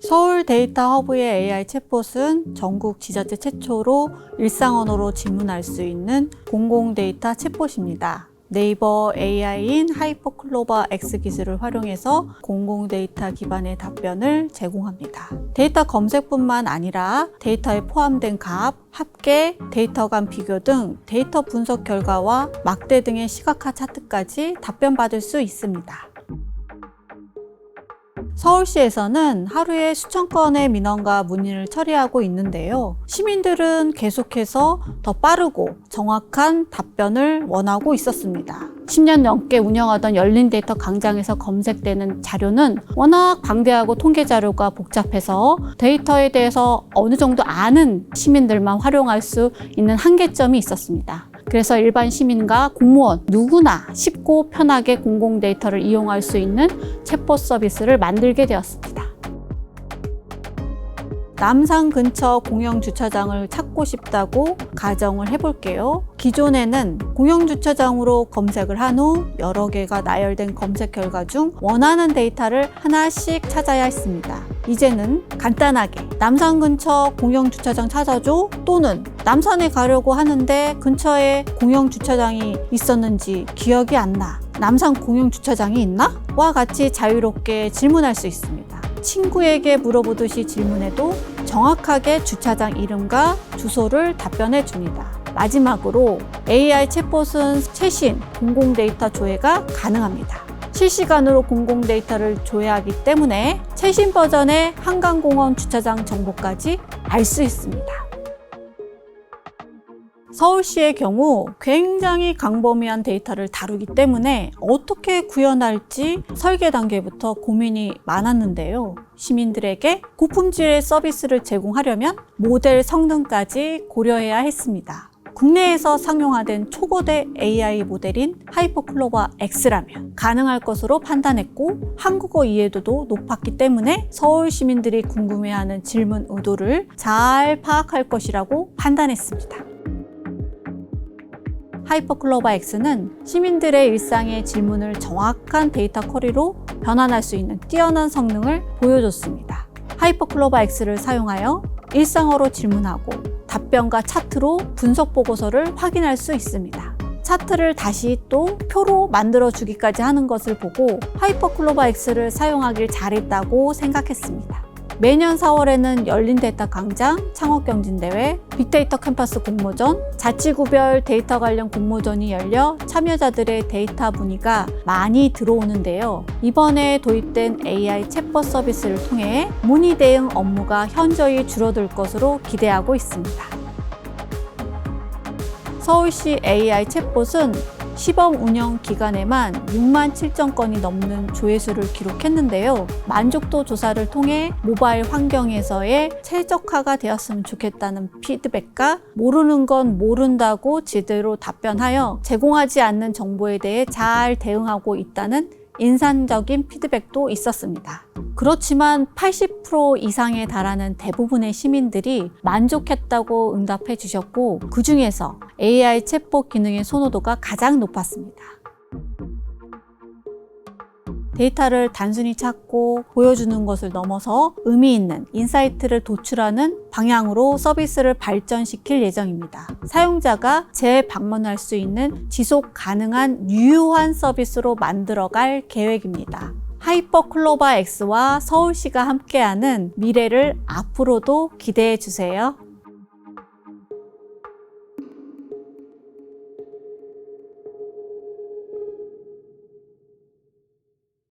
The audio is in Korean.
서울 데이터 허브의 AI 챗봇은 전국 지자체 최초로 일상 언어로 질문할 수 있는 공공 데이터 챗봇입니다. 네이버 AI인 하이퍼클로버 X 기술을 활용해서 공공 데이터 기반의 답변을 제공합니다. 데이터 검색뿐만 아니라 데이터에 포함된 값, 합계, 데이터 간 비교 등 데이터 분석 결과와 막대 등의 시각화 차트까지 답변 받을 수 있습니다. 서울시에서는 하루에 수천 건의 민원과 문의를 처리하고 있는데요. 시민들은 계속해서 더 빠르고 정확한 답변을 원하고 있었습니다. 10년 넘게 운영하던 열린 데이터 광장에서 검색되는 자료는 워낙 방대하고 통계 자료가 복잡해서 데이터에 대해서 어느 정도 아는 시민들만 활용할 수 있는 한계점이 있었습니다. 그래서 일반 시민과 공무원 누구나 쉽고 편하게 공공 데이터를 이용할 수 있는 챗봇 서비스를 만들게 되었습니다. 남산 근처 공영 주차장을 찾고 싶다고 가정을 해볼게요. 기존에는 공영 주차장으로 검색을 한 후 여러 개가 나열된 검색 결과 중 원하는 데이터를 하나씩 찾아야 했습니다. 이제는 간단하게 남산 근처 공영 주차장 찾아줘 또는 남산에 가려고 하는데 근처에 공영 주차장이 있었는지 기억이 안 나. 남산 공영 주차장이 있나? 와 같이 자유롭게 질문할 수 있습니다. 친구에게 물어보듯이 질문해도 정확하게 주차장 이름과 주소를 답변해 줍니다. 마지막으로 AI 챗봇은 최신 공공 데이터 조회가 가능합니다. 실시간으로 공공 데이터를 조회하기 때문에 최신 버전의 한강공원 주차장 정보까지 알 수 있습니다. 서울시의 경우 굉장히 광범위한 데이터를 다루기 때문에 어떻게 구현할지 설계 단계부터 고민이 많았는데요. 시민들에게 고품질의 서비스를 제공하려면 모델 성능까지 고려해야 했습니다. 국내에서 상용화된 초거대 AI 모델인 하이퍼클로버 X라면 가능할 것으로 판단했고 한국어 이해도도 높았기 때문에 서울 시민들이 궁금해하는 질문 의도를 잘 파악할 것이라고 판단했습니다. 하이퍼클로버 X는 시민들의 일상의 질문을 정확한 데이터 커리로 변환할 수 있는 뛰어난 성능을 보여줬습니다. 하이퍼클로버 X를 사용하여 일상어로 질문하고 답변과 차트로 분석 보고서를 확인할 수 있습니다. 차트를 다시 또 표로 만들어 주기까지 하는 것을 보고 하이퍼클로버 X를 사용하길 잘했다고 생각했습니다. 매년 4월에는 열린 데이터 광장, 창업경진대회, 빅데이터 캠퍼스 공모전, 자치구별 데이터 관련 공모전이 열려 참여자들의 데이터 문의가 많이 들어오는데요. 이번에 도입된 AI 챗봇 서비스를 통해 문의 대응 업무가 현저히 줄어들 것으로 기대하고 있습니다. 서울시 AI 챗봇은 시범 운영 기간에만 6만 7천 건이 넘는 조회수를 기록했는데요. 만족도 조사를 통해 모바일 환경에서의 최적화가 되었으면 좋겠다는 피드백과 모르는 건 모른다고 제대로 답변하여 제공하지 않는 정보에 대해 잘 대응하고 있다는 인상적인 피드백도 있었습니다. 그렇지만 80% 이상에 달하는 대부분의 시민들이 만족했다고 응답해 주셨고, 그 중에서 AI 챗봇 기능의 선호도가 가장 높았습니다. 데이터를 단순히 찾고 보여주는 것을 넘어서 의미 있는 인사이트를 도출하는 방향으로 서비스를 발전시킬 예정입니다. 사용자가 재방문할 수 있는 지속 가능한 유효한 서비스로 만들어갈 계획입니다. 하이퍼 클로바 X와 서울시가 함께하는 미래를 앞으로도 기대해 주세요.